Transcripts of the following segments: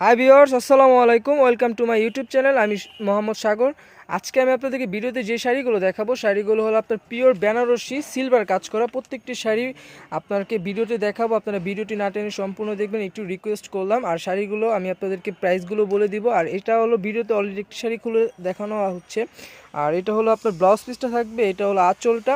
High viewers আসসালামু আলাইকুম welcome to my YouTube channel আমি মোহাম্মদ সাগর। আজকে আমি আপনাদেরকে ভিডিওতে যে শাড়িগুলো দেখাবো, শাড়িগুলো হলো আপনার পিওর বেনারসি সিলভার কাজ করা প্রত্যেকটি শাড়ি আপনাকে ভিডিওতে দেখাবো। আপনারা ভিডিওটি না টেনে সম্পূর্ণ দেখবেন, একটু রিকোয়েস্ট করলাম। আর শাড়িগুলো আমি আপনাদেরকে প্রাইসগুলো বলে দিব। আর এটা হলো ভিডিওতে অলরেডি একটি শাড়ি খুলে দেখানো হচ্ছে। আর এটা হলো আপনার ব্লাউজ পিসটা থাকবে, এটা হলো আঁচলটা,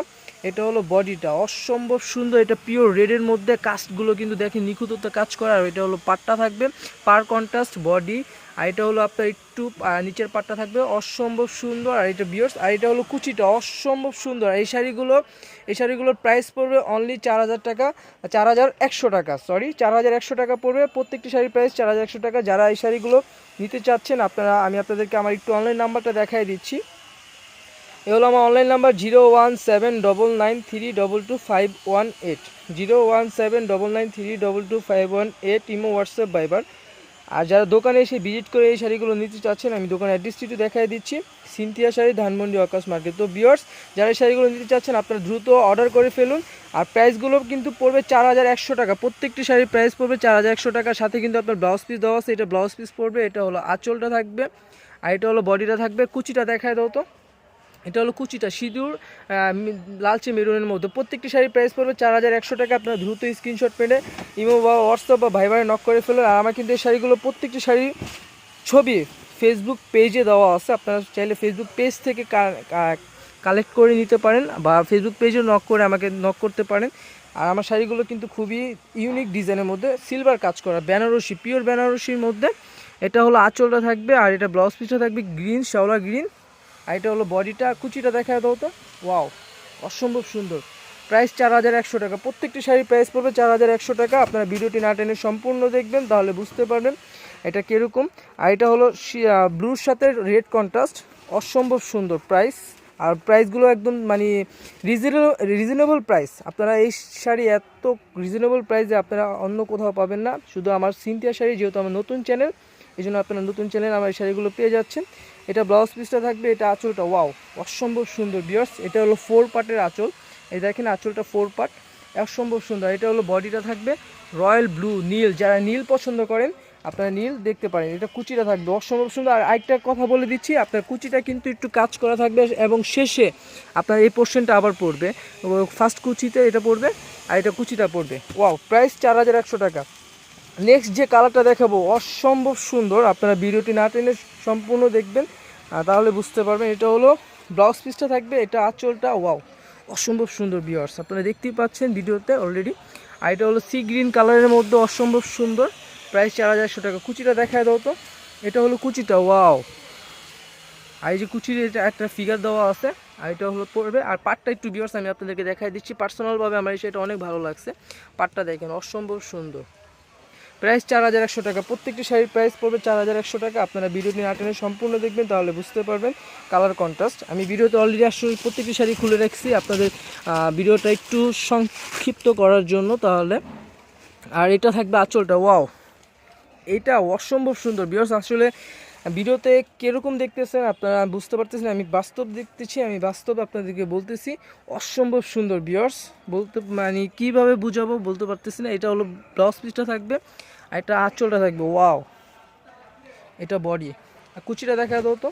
এটা হলো বডিটা অসম্ভব সুন্দর, এটা পিওর রেডের মধ্যে কাস্টগুলো কিন্তু দেখেন নিখুঁততে কাজ করা। আর এটা হলো পাটটা থাকবে, পার কন্ট্রাস্ট বডি আর এটা হলো আপনার একটু নিচের পাটটা থাকবে অসম্ভব সুন্দর। আর এটা বিয়ার্স আর এটা হলো কুচিটা অসম্ভব সুন্দর। এই শাড়িগুলো, এই শাড়িগুলোর প্রাইস পড়বে অনলি চার হাজার টাকা, চার হাজার একশো টাকা সরি চার হাজার একশো টাকা পড়বে। প্রত্যেকটি শাড়ির প্রাইস চার হাজার একশো টাকা। যারা এই শাড়িগুলো নিতে চাচ্ছেন, আপনারা, আমি আপনাদেরকে আমার একটু অনলাইন নাম্বারটা দেখাই দিচ্ছি। এ হলো আমার online number zero one seven double nine three double two five one eight. Zero one seven double nine three double two five one eight, imo, WhatsApp Viber আর যারা দোকানে এসে ভিজিট করে এই শাড়িগুলো নিতে চাচ্ছেন, আমি দোকানের অ্যাড্রেসটি একটু দেখাই দিচ্ছি। সিনথিয়া শাড়ি, ধানমন্ডি আকাশ মার্কেট। তো বিয়ার্স যারা এই শাড়িগুলো নিতে চাচ্ছেন, আপনারা দ্রুত অর্ডার করে ফেলুন। আর প্রাইসগুলো কিন্তু পড়বে চার হাজার একশো টাকা। প্রত্যেকটি শাড়ির প্রাইস পড়বে চার হাজার একশো টাকার। সাথে কিন্তু আপনার ব্লাউজ পিস দেওয়া আছে। এটা ব্লাউজ পিস পড়বে। এটা হলো আঁচলটা থাকবে। আর এটা হলো বডিটা থাকবে। কুচিটা দেখায় দাও তো। এটা হলো কুচিটা সিঁদুর লালচে মেরুনের মধ্যে। প্রত্যেকটি শাড়ির প্রাইস পড়বে চার হাজার একশো টাকা। আপনার দ্রুত স্ক্রিনশট পেলে, ইমো বা হোয়াটসঅ্যাপ বা ভাইবারে নক করে ফেলুন। আর আমার কিন্তু এই শাড়িগুলো প্রত্যেকটি শাড়ির ছবি ফেসবুক পেজে দেওয়া আছে। আপনারা চাইলে ফেসবুক পেজ থেকে কালেক্ট করে নিতে পারেন বা ফেসবুক পেজে নক করে আমাকে নক করতে পারেন। আর আমার শাড়িগুলো কিন্তু খুবই ইউনিক ডিজাইনের মধ্যে সিলভার কাজ করা, বেনারসি পিওর বেনারসির মধ্যে। এটা হলো আঁচলটা থাকবে আর এটা ব্লাউজ পিসটা থাকবে গ্রিন শ্যাওলা গ্রিন আর এটা হলো বডিটা, কুচিটা দেখা দাও তো। ওয়াও, অসম্ভব সুন্দর। প্রাইস চার হাজার একশো টাকা। প্রত্যেকটি শাড়ির প্রাইস পড়বে চার হাজার একশো টাকা। আপনারা ভিডিওটি না টেনে সম্পূর্ণ দেখবেন, তাহলে বুঝতে পারবেন এটা কীরকম। আর এটা হলো ব্লুর সাথে রেড কন্ট্রাস্ট। অসম্ভব সুন্দর প্রাইস। আর প্রাইসগুলো একদম মানে রিজনেবল রিজনেবল প্রাইস। আপনারা এই শাড়ি এত রিজনেবল প্রাইসে আপনারা অন্য কোথাও পাবেন না। শুধু আমার সিনথিয়া শাড়ি, যেহেতু আমার নতুন চ্যানেল এই জন্য আপনারা নতুন চ্যানেল আমার এই শাড়িগুলো পেয়ে যাচ্ছেন। এটা ব্লাউজ পিসটা থাকবে, এটা আঁচলটা ওয়াও অসম্ভব সুন্দর বিয়ার্স এটা হলো ফোর পার্টের আঁচল। এই দেখেন আঁচলটা ফোর পার্ট অসম্ভব সুন্দর। এটা হলো বডিটা থাকবে রয়্যাল ব্লু নীল। যারা নীল পছন্দ করেন, আপনারা নীল দেখতে পারেন। এটা কুচিটা থাকবে, অসম্ভব সুন্দর। আর আরেকটা কথা বলে দিচ্ছি, আপনার কুচিটা কিন্তু একটু কাজ করা থাকবে এবং শেষে আপনার এই পোর্শনটা আবার পড়বে। ফার্স্ট কুচিতে এটা পড়বে, আর এটা কুচিটা পড়বে। ওয়াও প্রাইস চার হাজার একশো টাকা। নেক্সট যে কালারটা দেখাবো, অসম্ভব সুন্দর। আপনারা ভিডিওটি না টেনে সম্পূর্ণ দেখবেন তাহলে বুঝতে পারবেন। এটা হলো ব্লাউজ পিসটা থাকবে, এটা আঁচলটা ওয়াও অসম্ভব সুন্দর বিয়ার্স আপনারা দেখতেই পাচ্ছেন ভিডিওতে অলরেডি আর এটা হলো সি গ্রিন কালারের মধ্যে অসম্ভব সুন্দর। প্রাইস চার হাজারশো টাকা। কুচিটা দেখায় দাও তো। এটা হলো কুচিটা ওয়াও আর এই যে কুচির এটা একটা ফিগার দেওয়া আছে, আর এটা হলো পড়বে আর পাটটা একটু বিয়ার্স আমি আপনাদেরকে দেখাই দিচ্ছি। পার্সোনালভাবে আমার সেটা অনেক ভালো লাগছে। পাটটা দেখেন, অসম্ভব সুন্দর। প্রাইস চার হাজার একশো টাকা। প্রত্যেকটি শাড়ির প্রাইস পড়বে চার হাজার একশো টাকা। আপনারা ভিডিওটি নিয়ে টেনে সম্পূর্ণ দেখবেন, তাহলে বুঝতে পারবেন কালার কন্ট্রাস্ট আমি ভিডিওতে অলরেডি আসলে প্রত্যেকটি শাড়ি খুলে রাখছি। আপনাদের ভিডিওটা একটু সংক্ষিপ্ত করার জন্য তাহলে। আর এটা থাকবে আঁচলটা ওয়াও এটা অসম্ভব সুন্দর। বিয়স আসলে ভিডিওতে কীরকম দেখতেছেন আপনারা বুঝতে পারতেছেন, আমি বাস্তব দেখতেছি, আমি বাস্তব আপনাদেরকে বলতেছি, অসম্ভব সুন্দর বিয়ার্স বলতে মানে কীভাবে বুঝাবো বলতে পারতেছি না, এটা হলো ব্লাউজ পিসটা থাকবে আর এটা আঁচলটা থাকবে ওয়াও এটা বডি আর কুচিটা দেখা দাও তো।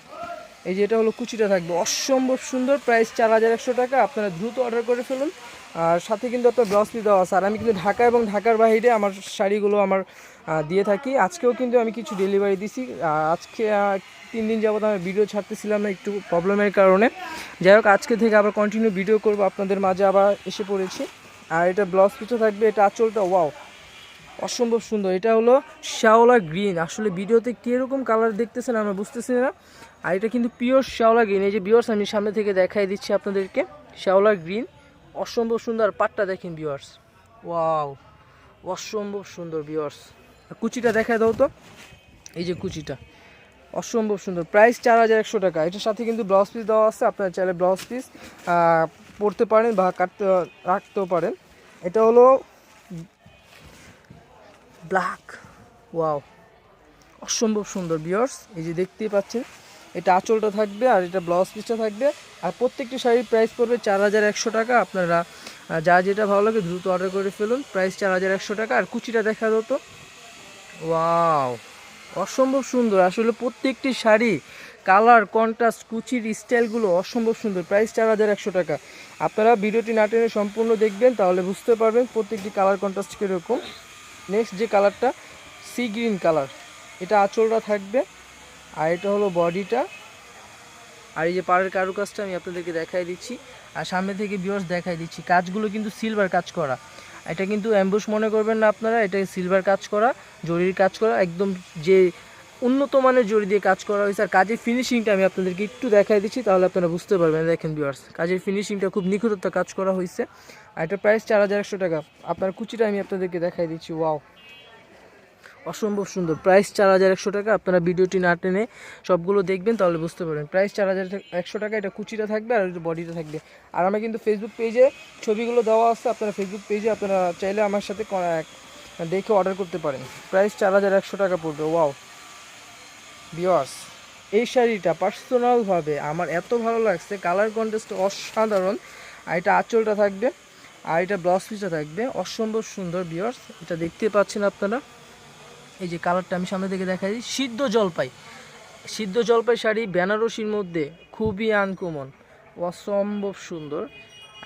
এই যে এটা হলো কুচিটা থাকবে। অসম্ভব সুন্দর প্রাইস চার হাজার একশো টাকা। আপনারা দ্রুত অর্ডার করে ফেলুন। আর সাথে কিন্তু আপনার ব্লাউজ পিস দেওয়া আছে। আর আমি কিন্তু ঢাকা এবং ঢাকার বাইরে আমার শাড়িগুলো আমার দিয়ে থাকি। আজকেও কিন্তু আমি কিছু ডেলিভারি দিছি। আজকে তিন দিন যাবত আমি ভিডিও ছাড়তেছিলাম না, একটু প্রবলেমের কারণে। যাই হোক, আজকে থেকে আবার কন্টিনিউ ভিডিও করব। আপনাদের মাঝে আবার এসে পড়েছি। আর এটা ব্লাউজ পিসও থাকবে। এটা আঁচলটা ওয়াও অসম্ভব সুন্দর। এটা হলো শ্যাওলা গ্রিন। আসলে ভিডিওতে কীরকম কালার দেখতেছেন আমরা বুঝতেছি না। আর এটা কিন্তু পিওর শ্যাওলা গ্রিন। এই যে বিয়ার্স আমি সামনে থেকে দেখাই দিচ্ছি আপনাদেরকে। শ্যাওলা গ্রিন। অসম্ভব সুন্দর পাটটা দেখেন বিয়ার্স ওয়াও অসম্ভব সুন্দর বিয়ার্স কুচিটা দেখায় দাও তো। এই যে কুচিটা। অসম্ভব সুন্দর। প্রাইস চার হাজার একশো টাকা। এটার সাথে কিন্তু ব্লাউজ পিস দেওয়া আছে। আপনারা চাইলে ব্লাউজ পিস পরতে পারেন বা কাটতে, রাখতেও পারেন। এটা হলো ব্ল্যাক, ওয়াও। অসম্ভব সুন্দর বিয়ার্স এই যে দেখতেই পাচ্ছেন, এটা আঁচলটা থাকবে আর এটা ব্লাউজ পিসটা থাকবে। আর প্রত্যেকটি শাড়ির প্রাইস পড়বে চার হাজার একশো টাকা। আপনারা যা যেটা ভালো লাগে দ্রুত অর্ডার করে ফেলুন প্রাইস চার হাজার একশো টাকা। আর কুচিটা দেখা দাও তো। ওয়াও, অসম্ভব সুন্দর। আসলে প্রত্যেকটি শাড়ি, কালার কন্ট্রাস্ট কুচির স্টাইলগুলো অসম্ভব সুন্দর। প্রাইস চার হাজার একশো টাকা। আপনারা ভিডিওটি না টেনে সম্পূর্ণ দেখবেন, তাহলে বুঝতে পারবেন প্রত্যেকটি কালার কন্ট্রাস্ট কীরকম। নেক্সট যে কালারটা সি গ্রিন কালার এটা আঁচলটা থাকবে। আর এটা হলো বডিটা আর এই যে পাড়ের কারুকাজটা আমি আপনাদেরকে দেখাই দিচ্ছি। আর সামনে থেকে বিয়স দেখাই দিচ্ছি। কাজগুলো কিন্তু সিলভার কাজ করা। এটা কিন্তু অ্যাম্বুস মনে করবেন না আপনারা এটা সিলভার কাজ করা, জরির কাজ করা। একদম যে উন্নত মানের জরি দিয়ে কাজ করা হয়েছে। আর কাজের ফিনিশিংটা আমি আপনাদেরকে একটু দেখাই দিচ্ছি, তাহলে আপনারা বুঝতে পারবেন। দেখেন বিয়ার্স কাজের ফিনিশিংটা খুব নিখুঁততা কাজ করা হয়েছে। আর এটা প্রাইস চার হাজার একশো টাকা। আপনার কুচিটা আমি আপনাদেরকে দেখাই দিচ্ছি। ওয়াও অসম্ভব সুন্দর। প্রাইস চার হাজার একশো টাকা। আপনারা ভিডিওটি না টেনে সবগুলো দেখবেন, তাহলে বুঝতে পারবেন। প্রাইস চার হাজার একশো টাকা। এটা কুচিটা থাকবে আর বডিটা থাকবে। আর আমার কিন্তু ফেসবুক পেজে ছবিগুলো দেওয়া আছে। আপনারা ফেসবুক পেজে আপনারা চাইলে আমার সাথে দেখে অর্ডার করতে পারেন। প্রাইস চার হাজার একশো টাকা পড়বে। ওয়াও বিয়ার্স এই শাড়িটা পার্সোনালভাবে আমার এত ভালো লাগছে। কালার কন্টেস্ট অসাধারণ। আর এটা আঁচলটা থাকবে, আর এটা ব্লাউজ পিসটা থাকবে। অসম্ভব সুন্দর বিয়ার্স এটা দেখতে পাচ্ছেন আপনারা। এই যে কালারটা আমি সামনে থেকে দেখাই সিদ্ধ জলপাই। সিদ্ধ জলপাই শাড়ি বেনারসির মধ্যে খুবই আনকমন অসম্ভব সুন্দর।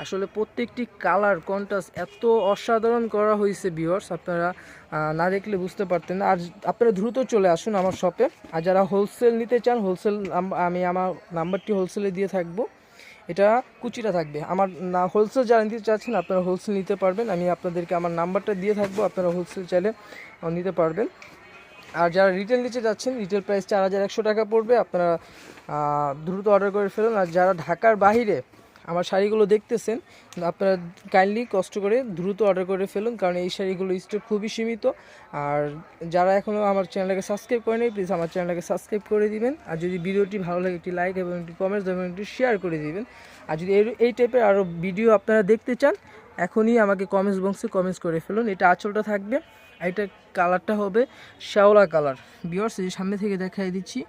আসলে প্রত্যেকটি কালার কন্ট্রাস্ট এত অসাধারণ করা হয়েছে ভিউয়ার্স আপনারা না দেখলে বুঝতে পারতেন আর আপনারা দ্রুত চলে আসুন আমার শপে আর যারা হোলসেল নিতে চান হোলসেল আমি আমার নাম্বারটি হোলসেলে দিয়ে থাকব। এটা কুচিটা থাকবে। আমার না হোলসেল যারা নিতে চাচ্ছেন, আপনারা হোলসেল নিতে পারবেন। আমি আপনাদেরকে আমার নাম্বারটা দিয়ে থাকব, আপনারা হোলসেল চাইলে নিতে পারবেন। আর যারা রিটেল নিতে যাচ্ছেন রিটেল প্রাইস চার হাজার একশো টাকা পড়বে। আপনারা দ্রুত অর্ডার করে ফেলুন। আর যারা ঢাকার বাইরে আমার শাড়িগুলো দেখতেছেন আপনারা কাইন্ডলি কষ্ট করে দ্রুত অর্ডার করে ফেলুন, কারণ এই শাড়িগুলো স্টক খুবই সীমিত। আর যারা এখনও আমার চ্যানেলটাকে সাবস্ক্রাইব করেনি প্লিজ আমার চ্যানেলটাকে সাবস্ক্রাইব করে দিবেন। আর যদি ভিডিওটি ভালো লাগে, একটি লাইক এবং একটি কমেন্টস এবং একটি শেয়ার করে দিবেন। আর যদি এই এই টাইপের আরও ভিডিও আপনারা দেখতে চান, এখনই আমাকে কমেন্টস বক্সে কমেন্টস করে ফেলুন। এটা আঁচলটা থাকবে, আর এটা কালারটা হবে শ্যাওলা কালার বিয়ার্স সামনে থেকে দেখাই দিচ্ছি।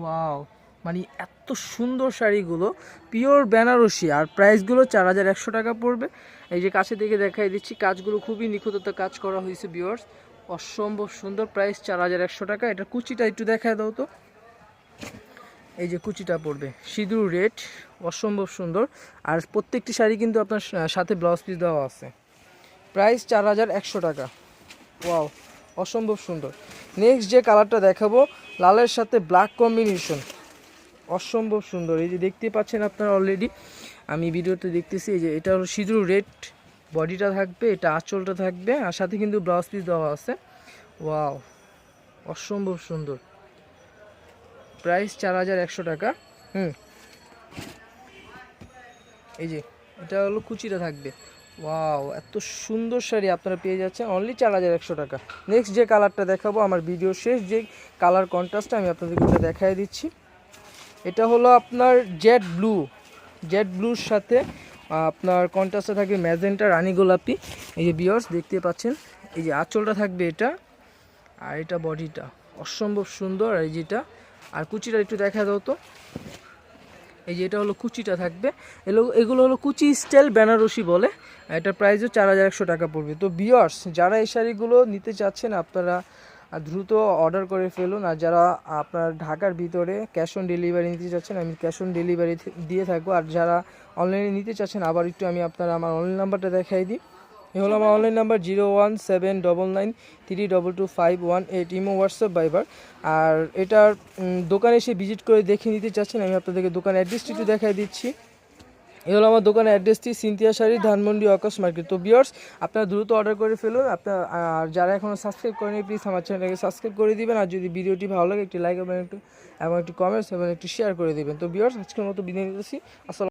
ওয়াও মানে এত সুন্দর শাড়িগুলো পিওর বেনারসি, আর প্রাইসগুলো চার হাজার একশো টাকা পড়বে। এই যে কাছে থেকে দেখাই দিচ্ছি, কাজগুলো খুবই নিখুঁততা কাজ করা হয়েছে বিয়ার্স অসম্ভব সুন্দর প্রাইস চার হাজার একশো টাকা। এটা কুচিটা একটু দেখায় দাও তো। এই যে কুচিটা পড়বে, সিঁদুর রেট অসম্ভব সুন্দর। আর প্রত্যেকটি শাড়ি কিন্তু আপনার সাথে ব্লাউজ পিস দেওয়া আছে। প্রাইস চার হাজার একশো টাকা। ওয়াও অসম্ভব সুন্দর। নেক্সট যে কালারটা দেখাবো, লালের সাথে ব্ল্যাক কম্বিনেশন অসম্ভব সুন্দর। এই যে দেখতে পাচ্ছেন আপনারা অলরেডি আমি ভিডিওতে দেখতেছি, এই যে এটা হলো সিঁদুর রেড বডিটা থাকবে, এটা আঁচলটা থাকবে, আর সাথে কিন্তু ব্লাউজ পিস দেওয়া আছে। ওয়াও, অসম্ভব সুন্দর। প্রাইস চার হাজার একশো টাকা, হুম। এই যে, এটা হলো কুচিটা থাকবে। ওয়াও, এত সুন্দর শাড়ি আপনারা পেয়ে যাচ্ছেন অনলি চার হাজার একশো টাকা। নেক্সট যে কালারটা দেখাবো, আমার ভিডিও শেষ, যে কালার কন্ট্রাস্টটা আমি আপনাদেরকে দেখাই দিচ্ছি। এটা হলো আপনার জেড ব্লু জেড ব্লুর সাথে আপনার কন্ট্রাস্টে থাকবে ম্যাজেন্টা রানি গোলাপি। এই যে বিয়ার্স দেখতে পাচ্ছেন? এই যে আঁচলটা থাকবে এটা, আর এটা বডিটা অসম্ভব সুন্দর আর এই যেটা। আর কুচিটা একটু দেখা দাও তো। এই যে এটা হলো কুচিটা থাকবে। এগুলো হলো কুচি স্টাইল বেনারসি বলে। এটা প্রাইসও চার হাজার একশো টাকা পড়বে। তো বিয়ার্স যারা এই শাড়িগুলো নিতে চাচ্ছেন, আপনারা দ্রুত অর্ডার করে ফেলুন। আর যারা আপনার ঢাকার ভিতরে ক্যাশ অন ডেলিভারি নিতে চাচ্ছেন, আমি ক্যাশ অন ডেলিভারি দিয়ে থাকব। আর যারা অনলাইনে নিতে চাচ্ছেন, আবার একটু আমি আপনার আমার অনলাইন নাম্বারটা দেখাই দিই। এ হলো আমার online number zero one seven double nine three double two five one eight imo WhatsApp Viber আর এটার দোকানে এসে ভিজিট করে দেখে নিতে চাচ্ছেন, আমি আপনাদেরকে দোকান অ্যাড্রেসটি একটু দেখাই দিচ্ছি। এই হলো আমার দোকানের অ্যাড্রেসটি সিনথিয়া শাড়ি, ধানমন্ডি অকাশ মার্কেট। তো বিয়ার্স আপনারা দ্রুত অর্ডার করে ফেলুন। আপনার, আর যারা এখনও সাবস্ক্রাইব করেনি প্লিজ আমার চ্যানেলকে সাবস্ক্রাইব করে দিবেন। আর যদি ভিডিওটি ভালো লাগে, একটি লাইক এবং একটু, এবং একটি কমেন্টস এবং একটু শেয়ার করে দিবেন। তো বিয়ার্স আজকের মতো বিদায় নিতেছি। আসসালাম